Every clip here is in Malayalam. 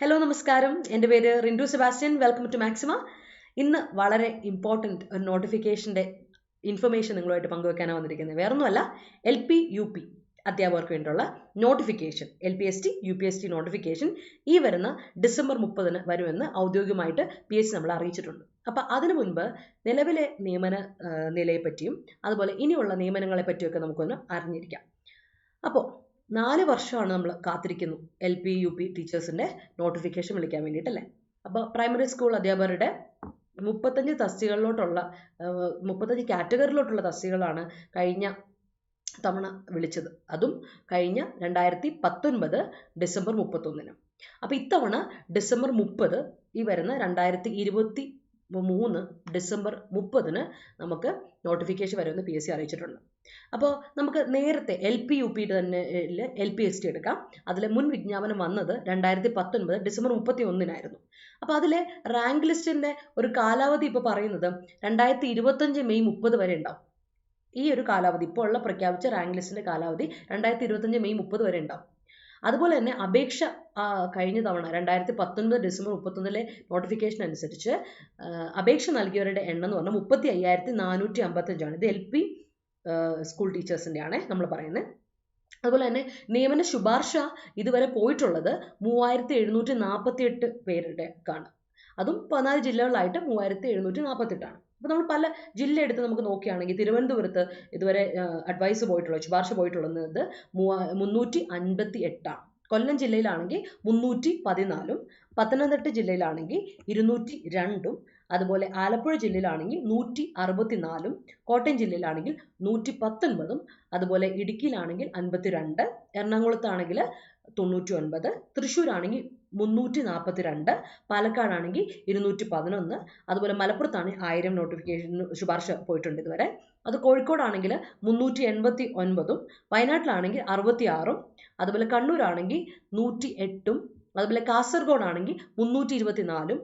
ഹലോ നമസ്കാരം. എന്റെ പേര് Rindu Sebastian. Welcome to Maxima ഇന്ന് വളരെ ഇമ്പോർട്ടന്റ് ഒരു നോട്ടിഫിക്കേഷന്റെ ഇൻഫർമേഷൻ നിങ്ങളുമായിട്ട് പങ്കുവെക്കാനാണ് വന്നിരിക്കുന്നത്. വേറൊന്നുമല്ല എൽ പി യു പി അധ്യാപകർക്ക് വേണ്ടിയുള്ള notification L P S T U P S T notification ഈ വരുന്ന ഡിസംബർ മുപ്പതിന് വരുമെന്ന് ഔദ്യോഗികമായിട്ട് പി എസ് നമ്മൾ അറിയിച്ചിട്ടുണ്ട്. അപ്പോൾ അതിനു മുൻപ് നിലവിലെ നിയമന നിലയെപ്പറ്റിയും അതുപോലെ ഇനിയുള്ള നിയമനങ്ങളെ പറ്റിയൊക്കെ നമുക്കൊന്ന് അറിഞ്ഞിരിക്കാം. അപ്പോൾ നാല് വർഷമാണ് നമ്മൾ കാത്തിരിക്കുന്നു എൽ പി യു പി ടീച്ചേഴ്സിന്റെ നോട്ടിഫിക്കേഷൻ വിളിക്കാൻ വേണ്ടിയിട്ടല്ലേ അപ്പോൾ പ്രൈമറി സ്കൂൾ അധ്യാപകരുടെ മുപ്പത്തഞ്ച് തസ്തികളിലോട്ടുള്ള മുപ്പത്തഞ്ച് കാറ്റഗറിയിലോട്ടുള്ള തസ്തികളാണ് കഴിഞ്ഞ തവണ വിളിച്ചത്. അതും കഴിഞ്ഞ രണ്ടായിരത്തി പത്തൊൻപത് ഡിസംബർ മുപ്പത്തൊന്നിന്. അപ്പോൾ ഇത്തവണ ഡിസംബർ മുപ്പത് ഈ വരുന്ന രണ്ടായിരത്തി ഇരുപത്തി മൂന്ന് ഡിസംബർ മുപ്പതിന് നമുക്ക് നോട്ടിഫിക്കേഷൻ വരുമെന്ന് പി എസ് സി അറിയിച്ചിട്ടുണ്ട്. അപ്പോൾ നമുക്ക് നേരത്തെ എൽ പി യു പിയുടെ തന്നെ എൽ പി എസ് ടി എടുക്കാം. അതിലെ മുൻ വിജ്ഞാപനം വന്നത് രണ്ടായിരത്തി പത്തൊൻപത് ഡിസംബർ മുപ്പത്തി ഒന്നിനായിരുന്നു അപ്പോൾ അതിലെ റാങ്ക് ലിസ്റ്റിന്റെ ഒരു കാലാവധി ഇപ്പോൾ പറയുന്നത് രണ്ടായിരത്തി ഇരുപത്തഞ്ച് മെയ് മുപ്പത് വരെ ഉണ്ടാവും. ഈ ഒരു കാലാവധി ഇപ്പോൾ ഉള്ള പ്രഖ്യാപിച്ച റാങ്ക് ലിസ്റ്റിന്റെ കാലാവധി രണ്ടായിരത്തി ഇരുപത്തഞ്ച് മെയ് മുപ്പത് വരെ ഉണ്ടാവും. അതുപോലെ തന്നെ അപേക്ഷ കഴിഞ്ഞ തവണ രണ്ടായിരത്തി പത്തൊൻപത് ഡിസംബർ മുപ്പത്തൊന്നിലെ നോട്ടിഫിക്കേഷൻ അനുസരിച്ച് അപേക്ഷ നൽകിയവരുടെ എണ്ണം എന്ന് പറഞ്ഞാൽ മുപ്പത്തി അയ്യായിരത്തി നാനൂറ്റി അമ്പത്തഞ്ചാണ് ഇത് എൽ പി സ്കൂൾ ടീച്ചേഴ്സിന്റെ ആണ് നമ്മൾ പറയുന്നത് അതുപോലെ തന്നെ നിയമന ശുപാർശ ഇതുവരെ പോയിട്ടുള്ളത് മൂവായിരത്തി എഴുന്നൂറ്റി നാൽപ്പത്തി എട്ട് പേരുടെ ആണ് അതും പതിനാല് ജില്ലകളിലായിട്ട് മൂവായിരത്തി എഴുന്നൂറ്റി നാൽപ്പത്തെട്ടാണ് അപ്പോൾ നമ്മൾ പല ജില്ല എടുത്ത് നമുക്ക് നോക്കുകയാണെങ്കിൽ തിരുവനന്തപുരത്ത് ഇതുവരെ അഡ്വൈസ് പോയിട്ടുള്ള ശുപാർശ പോയിട്ടുള്ളത് മൂവാ മുന്നൂറ്റി അൻപത്തി എട്ടാണ്. കൊല്ലം ജില്ലയിലാണെങ്കിൽ മുന്നൂറ്റി പതിനാലും പത്തനംതിട്ട ജില്ലയിലാണെങ്കിൽ ഇരുന്നൂറ്റി രണ്ടും അതുപോലെ ആലപ്പുഴ ജില്ലയിലാണെങ്കിൽ നൂറ്റി അറുപത്തിനാലും കോട്ടയം ജില്ലയിലാണെങ്കിൽ നൂറ്റി പത്തൊൻപതും അതുപോലെ ഇടുക്കിയിലാണെങ്കിൽ അൻപത്തി രണ്ട് എറണാകുളത്താണെങ്കിൽ തൊണ്ണൂറ്റി ഒൻപത് തൃശ്ശൂരാണെങ്കിൽ മുന്നൂറ്റി നാൽപ്പത്തി രണ്ട് പാലക്കാടാണെങ്കിൽ ഇരുന്നൂറ്റി പതിനൊന്ന് അതുപോലെ മലപ്പുറത്താണ് ആയിരം നോട്ടിഫിക്കേഷൻ ശുപാർശ പോയിട്ടുണ്ട് ഇതുവരെ. അത് കോഴിക്കോടാണെങ്കിൽ മുന്നൂറ്റി എൺപത്തി ഒൻപതും വയനാട്ടിലാണെങ്കിൽ അറുപത്തി ആറും അതുപോലെ കണ്ണൂരാണെങ്കിൽ നൂറ്റി എട്ടും അതുപോലെ കാസർഗോഡാണെങ്കിൽ മുന്നൂറ്റി ഇരുപത്തി നാലും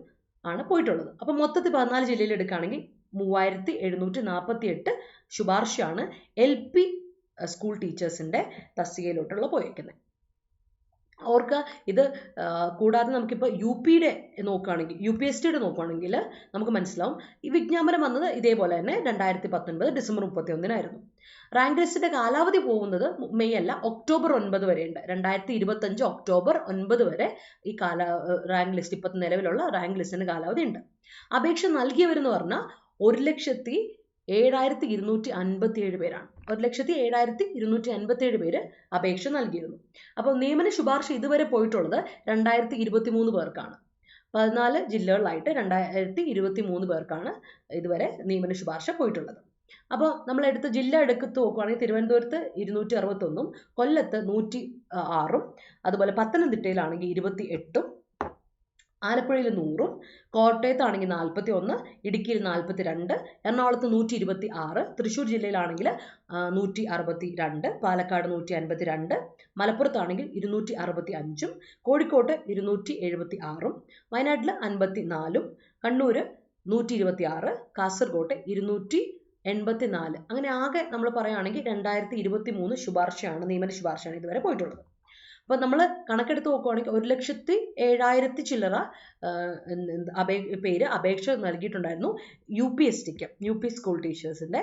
ആണ് പോയിട്ടുള്ളത്. അപ്പോൾ മൊത്തത്തിൽ പതിനാല് ജില്ലയിൽ എടുക്കുകയാണെങ്കിൽ മൂവായിരത്തി എഴുന്നൂറ്റി നാൽപ്പത്തി എട്ട് ശുപാർശയാണ് എൽ പി സ്കൂൾ ടീച്ചേഴ്സിന്റെ തസ്തികയിലോട്ടുള്ള പോയേക്കുന്നത്. ഓർക്കുക ഇത് കൂടാതെ നമുക്കിപ്പോൾ യു പിയുടെ നോക്കുകയാണെങ്കിൽ യു പി എസ് ടിയുടെ നോക്കുകയാണെങ്കിൽ നമുക്ക് മനസ്സിലാവും. ഈ വിജ്ഞാപനം വന്നത് ഇതേപോലെ തന്നെ രണ്ടായിരത്തി പത്തൊൻപത് ഡിസംബർ മുപ്പത്തി ഒന്നിനായിരുന്നു റാങ്ക് ലിസ്റ്റിന്റെ കാലാവധി പോകുന്നത് മെയ് അല്ല ഒക്ടോബർ ഒൻപത് വരെയുണ്ട്. രണ്ടായിരത്തി ഇരുപത്തഞ്ച് ഒക്ടോബർ ഒൻപത് വരെ ഈ കാല റാങ്ക് ലിസ്റ്റ് ഇപ്പം നിലവിലുള്ള റാങ്ക് ലിസ്റ്റിന്റെ കാലാവധി ഉണ്ട്. അപേക്ഷ നൽകിയവരെന്ന് പറഞ്ഞാൽ ഒരു ലക്ഷത്തി ഏഴായിരത്തി ഇരുന്നൂറ്റി അൻപത്തി ഏഴ് പേരാണ്. ഒരു ലക്ഷത്തി ഏഴായിരത്തി ഇരുന്നൂറ്റി അൻപത്തി ഏഴ് പേര് അപേക്ഷ നൽകിയിരുന്നു. അപ്പോൾ നിയമന ശുപാർശ ഇതുവരെ പോയിട്ടുള്ളത് രണ്ടായിരത്തി ഇരുപത്തി മൂന്ന് പേർക്കാണ്. പതിനാല് ജില്ലകളിലായിട്ട് രണ്ടായിരത്തി ഇരുപത്തി മൂന്ന് പേർക്കാണ് ഇതുവരെ നിയമന ശുപാർശ പോയിട്ടുള്ളത്. അപ്പോൾ നമ്മൾ എടുത്ത് ജില്ല എടുക്കത്ത് നോക്കുകയാണെങ്കിൽ തിരുവനന്തപുരത്ത് ഇരുന്നൂറ്റി അറുപത്തൊന്നും കൊല്ലത്ത് നൂറ്റി ആറും അതുപോലെ പത്തനംതിട്ടയിലാണെങ്കിൽ ഇരുപത്തി എട്ടും ആലപ്പുഴയിൽ നൂറും കോട്ടയത്താണെങ്കിൽ നാൽപ്പത്തി ഒന്ന് ഇടുക്കിയിൽ നാൽപ്പത്തി രണ്ട് എറണാകുളത്ത് നൂറ്റി ഇരുപത്തി ആറ് തൃശ്ശൂർ ജില്ലയിലാണെങ്കിൽ നൂറ്റി അറുപത്തി രണ്ട് പാലക്കാട് നൂറ്റി അൻപത്തി രണ്ട് മലപ്പുറത്താണെങ്കിൽ ഇരുന്നൂറ്റി അറുപത്തി അഞ്ചും കോഴിക്കോട്ട് ഇരുന്നൂറ്റി എഴുപത്തി ആറും വയനാട്ടിൽ അൻപത്തി നാലും കണ്ണൂർ നൂറ്റി ഇരുപത്തി ആറ് കാസർഗോട്ട് ഇരുന്നൂറ്റി എൺപത്തി നാല് അങ്ങനെ ആകെ നമ്മൾ പറയുകയാണെങ്കിൽ രണ്ടായിരത്തി ഇരുപത്തി മൂന്ന് ശുപാർശയാണ് നിയമന ശുപാർശയാണ് ഇതുവരെ പോയിട്ടുള്ളത്. അപ്പോൾ നമ്മൾ കണക്കെടുത്ത് നോക്കുവാണെങ്കിൽ ഒരു ലക്ഷത്തി ഏഴായിരത്തി ചില്ലറ അപേ പേര് അപേക്ഷ നൽകിയിട്ടുണ്ടായിരുന്നു യു പി എസ് ടിക്ക് യു പി സ്കൂൾ ടീച്ചേഴ്സിന്റെ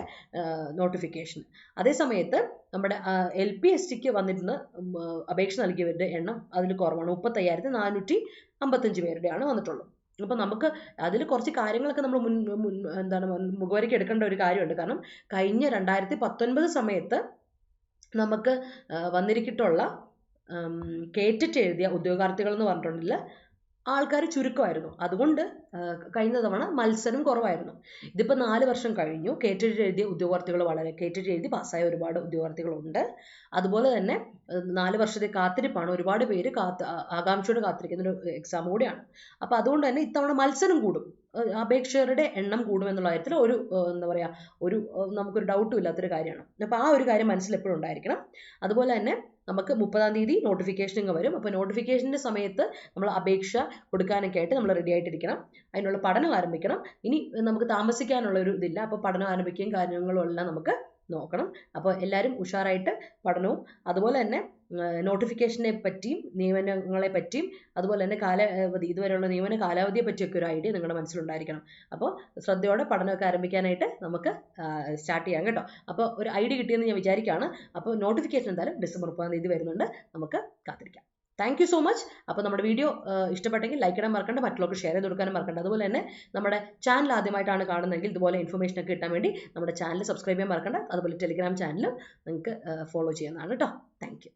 നോട്ടിഫിക്കേഷൻ അതേ സമയത്ത് നമ്മുടെ എൽ പി എസ് ടിക്ക് വന്നിരുന്ന അപേക്ഷ നൽകിയവരുടെ എണ്ണം അതിൽ കുറവാണ്. മുപ്പത്തയ്യായിരത്തി നാനൂറ്റി അമ്പത്തഞ്ച് പേരുടെയാണ് വന്നിട്ടുള്ളത്. അപ്പോൾ നമുക്ക് അതിൽ കുറച്ച് കാര്യങ്ങളൊക്കെ നമ്മൾ മുൻ മുൻ എന്താണ് മുഖവരയ്ക്ക് എടുക്കേണ്ട ഒരു കാര്യമുണ്ട്. കാരണം കഴിഞ്ഞ രണ്ടായിരത്തി പത്തൊൻപത് സമയത്ത് നമുക്ക് വന്നിരിക്കിട്ടുള്ള കേറ്റിട്ട് എഴുതിയ ഉദ്യോഗാർത്ഥികൾ എന്ന് പറഞ്ഞിട്ടുണ്ടെങ്കിൽ ആൾക്കാർ ചുരുക്കമായിരുന്നു. അതുകൊണ്ട് കഴിഞ്ഞ തവണ മത്സരം കുറവായിരുന്നു. ഇതിപ്പോൾ നാല് വർഷം കഴിഞ്ഞു. കേറ്റിട്ട് എഴുതിയ ഉദ്യോഗാർത്ഥികൾ വളരെ കേറ്റിട്ട് എഴുതി പാസ്സായ ഒരുപാട് ഉദ്യോഗാർത്ഥികളുണ്ട്. അതുപോലെ തന്നെ നാല് വർഷത്തെ കാത്തിരിപ്പാണ്. ഒരുപാട് പേര് കാത്ത് ആകാംക്ഷയോടെ കാത്തിരിക്കുന്ന ഒരു എക്സാം കൂടിയാണ്. അപ്പോൾ അതുകൊണ്ട് തന്നെ ഇത്തവണ മത്സരം കൂടും. അപേക്ഷകരുടെ എണ്ണം കൂടുമെന്നുള്ള കാര്യത്തിൽ ഒരു എന്താ പറയുക ഒരു നമുക്കൊരു ഡൗട്ടും ഇല്ലാത്തൊരു കാര്യമാണ്. അപ്പോൾ ആ ഒരു കാര്യം മനസ്സിൽ എപ്പോഴും ഉണ്ടായിരിക്കണം. അതുപോലെ തന്നെ നമുക്ക് മുപ്പതാം തീയതി നോട്ടിഫിക്കേഷൻ ഇങ്ങ് വരും. അപ്പോൾ നോട്ടിഫിക്കേഷന്റെ സമയത്ത് നമ്മൾ അപേക്ഷ കൊടുക്കാനൊക്കെ ആയിട്ട് നമ്മൾ റെഡി ആയിട്ടിരിക്കണം. അതിനുള്ള പഠനം ആരംഭിക്കണം. ഇനി നമുക്ക് താമസിക്കാനുള്ള ഒരു ഇതില്ല. അപ്പോൾ പഠനം ആരംഭിക്കുകയും കാര്യങ്ങളും എല്ലാം നമുക്ക് നോക്കണം. അപ്പോൾ എല്ലാവരും ഉഷാറായിട്ട് പഠനവും അതുപോലെ തന്നെ നോട്ടിഫിക്കേഷനെ പറ്റിയും നിയമനങ്ങളെ പറ്റിയും അതുപോലെ തന്നെ കാലാവധി ഇതുവരെയുള്ള നിയമന കാലാവധിയെ പറ്റിയൊക്കെ ഒരു ഐഡിയ നിങ്ങളുടെ മനസ്സിലുണ്ടായിരിക്കണം. അപ്പോൾ ശ്രദ്ധയോടെ പഠനമൊക്കെ ആരംഭിക്കാനായിട്ട് നമുക്ക് സ്റ്റാർട്ട് ചെയ്യാം കേട്ടോ. അപ്പോൾ ഒരു ഐഡിയ കിട്ടിയെന്ന് ഞാൻ വിചാരിക്കുകയാണ്. അപ്പോൾ നോട്ടിഫിക്കേഷൻ എന്തായാലും ഡിസംബർ മുപ്പതാം തീയതി വരുന്നുണ്ട്. നമുക്ക് കാത്തിരിക്കാം. താങ്ക് യു സോ മച്ച് അപ്പോൾ നമ്മുടെ വീഡിയോ ഇഷ്ടപ്പെട്ടെങ്കിൽ ലൈക്ക് ഇടാൻ മറക്കണ്ട മറ്റുള്ളവർക്ക് ഷെയർ ചെയ്ത് കൊടുക്കാനും മറക്കണ്ട. അതുപോലെ തന്നെ നമ്മുടെ ചാനൽ ആദ്യമായിട്ടാണ് കാണുന്നതെങ്കിൽ ഇതുപോലെ ഇൻഫർമേഷൻ ഒക്കെ കിട്ടാൻ വേണ്ടി നമ്മുടെ ചാനൽ സബ്സ്ക്രൈബ് ചെയ്യാൻ മറക്കണ്ട. അതുപോലെ ടെലിഗ്രാം ചാനലും നിങ്ങൾക്ക് ഫോളോ ചെയ്യുന്നതാണ് കേട്ടോ. താങ്ക്